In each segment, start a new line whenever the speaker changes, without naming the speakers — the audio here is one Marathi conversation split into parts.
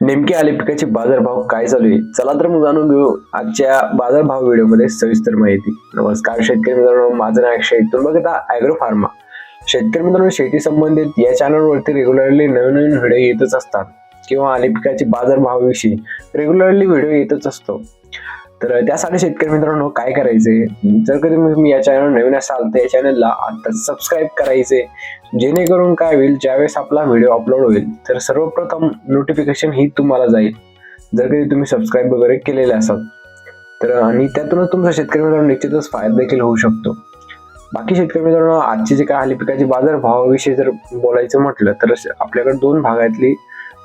नेमके आले पिकाचे बाजारभाव काय चालू आहे? चला तर मग जाणून घेऊ आजच्या बाजारभाव व्हिडिओमध्ये सविस्तर माहिती. नमस्कार शेतकरी मित्रांनो माझं नाव अक्षय तुम्ही बघता अॅग्रो फार्मा. शेतकरी मित्रांनो शेती संबंधित या चॅनलवरती रेग्युलरली नवीन नवीन व्हिडिओ येतच असतात किंवा आले पिकाचे बाजारभावाविषयी रेग्युलरली व्हिडिओ येतच असतो. तर त्यासाठी शेतकरी मित्रांनो काय करायचे? जर कधी तुम्ही या चॅनल नवीन असाल तर या चॅनलला आता सबस्क्राईब करायचे. जेणेकरून काय होईल ज्यावेळेस आपला व्हिडिओ अपलोड होईल तर सर्वप्रथम नोटिफिकेशन ही तुम्हाला जाईल. जर कधी तुम्ही सबस्क्राईब वगैरे केलेले असाल तर आणि त्यातूनच तुमचा शेतकरी मित्रांनो निश्चितच फायदा देखील होऊ शकतो. बाकी शेतकरी मित्रांनो आजची जे काय आली पिकाचे बाजार भावाविषयी जर बोलायचं म्हटलं तर आपल्याकडे दोन भागातली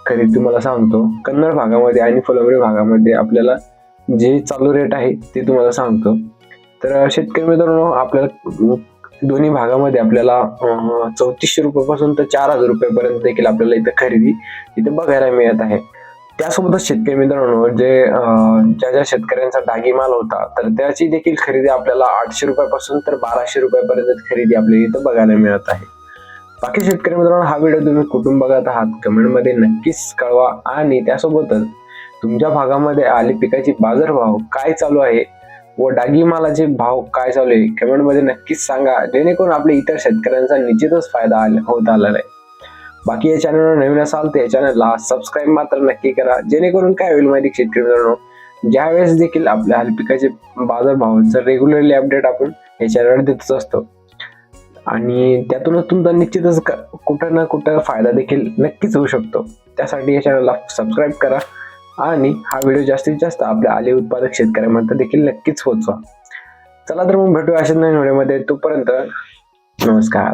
खरेदी तुम्हाला सांगतो. कन्नड भागामध्ये आणि फुलवरी भागामध्ये आपल्याला जे चालू रेट आहे ते तुम्हाला सांगतो. तर शेतकरी मित्रांनो आपल्याला दोन्ही भागामध्ये आपल्याला चौतीसशे रुपयापासून तर चार हजार रुपयापर्यंत देखील आपल्याला इथं खरेदी इथे बघायला मिळत आहे. त्यासोबतच शेतकरी मित्रांनो जे ज्या ज्या शेतकऱ्यांचा डागी माल होता तर त्याची देखील खरेदी आपल्याला आठशे रुपयापासून तर बाराशे रुपयापर्यंत खरेदी आपल्याला इथं बघायला मिळत आहे. बाकी शेतकरी मित्रांनो हा व्हिडिओ तुम्ही कुठून बघत आहात कमेंटमध्ये नक्कीच कळवा. आणि त्यासोबतच तुमच्या भागामध्ये आले पिकाची बाजारभाव काय चालू आहे व डागी मालाचे भाव काय चालू आहे? कमेंटमध्ये नक्कीच सांगा. जेणेकरून आपल्या इतर शेतकऱ्यांचा निश्चितच फायदा आला होत आला आहे बाकी या चॅनलवर नवीन असाल तर या चॅनलला सबस्क्राईब मात्र नक्की करा. जेणेकरून काय होईल माहिती शेतकरी मित्रांनो? ज्यावेळेस देखील आपल्या हलपिकाचे पिकाचे बाजारभावाचं रेग्युलरली अपडेट आपण या चॅनलवर देतच असतो. आणि त्यातूनच तुमचा निश्चितच कुठं ना कुठं फायदा देखील नक्कीच होऊ शकतो. त्यासाठी या चॅनलला सबस्क्राईब करा. आणि हा व्हिडिओ जास्तीत जास्त आपल्या आले उत्पादक शेतकऱ्यांपर्यंत देखील नक्कीच पोहोचवा. चला तर मग भेटूया अशा नवीन व्हिडिओमध्ये तोपर्यंत नमस्कार.